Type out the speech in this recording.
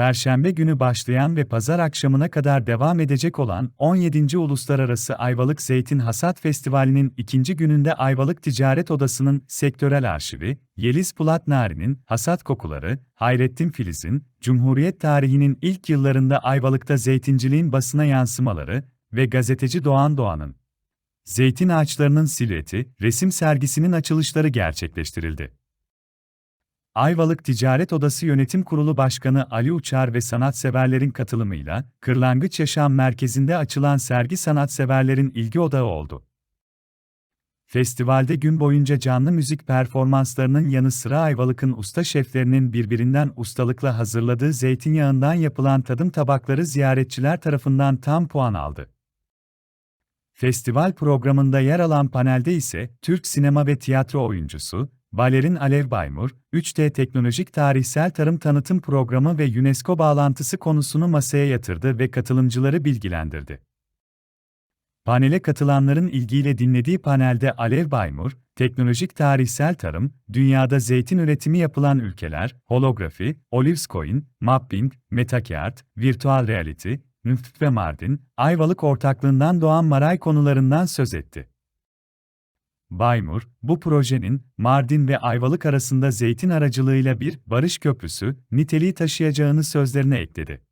Perşembe günü başlayan ve pazar akşamına kadar devam edecek olan 17. Uluslararası Ayvalık Zeytin Hasat Festivali'nin ikinci gününde Ayvalık Ticaret Odası'nın sektörel arşivi, Yeliz Pulat Nari'nin Hasat Kokuları, Hayrettin Filiz'in Cumhuriyet tarihinin ilk yıllarında Ayvalık'ta zeytinciliğin basına yansımaları ve gazeteci Doğan Doğan'ın Zeytin ağaçlarının silüeti, resim sergisinin açılışları gerçekleştirildi. Ayvalık Ticaret Odası Yönetim Kurulu Başkanı Ali Uçar ve sanatseverlerin katılımıyla, Kırlangıç Yaşam Merkezi'nde açılan sergi sanatseverlerin ilgi odağı oldu. Festivalde gün boyunca canlı müzik performanslarının yanı sıra Ayvalık'ın usta şeflerinin birbirinden ustalıkla hazırladığı zeytinyağından yapılan tadım tabakları ziyaretçiler tarafından tam puan aldı. Festival programında yer alan panelde ise Türk sinema ve tiyatro oyuncusu, Balerin Alev Baymur, 3D Teknolojik Tarihsel Tarım Tanıtım Programı ve UNESCO bağlantısı konusunu masaya yatırdı ve katılımcıları bilgilendirdi. Panele katılanların ilgiyle dinlediği panelde Alev Baymur, teknolojik tarihsel tarım, dünyada zeytin üretimi yapılan ülkeler, holografi, Olivescoin, mapping, metakart, virtual reality, Nüft ve Mardin, Ayvalık ortaklığından doğan Maray konularından söz etti. Baymur, bu projenin Mardin ve Ayvalık arasında zeytin aracılığıyla bir barış köprüsü niteliği taşıyacağını sözlerine ekledi.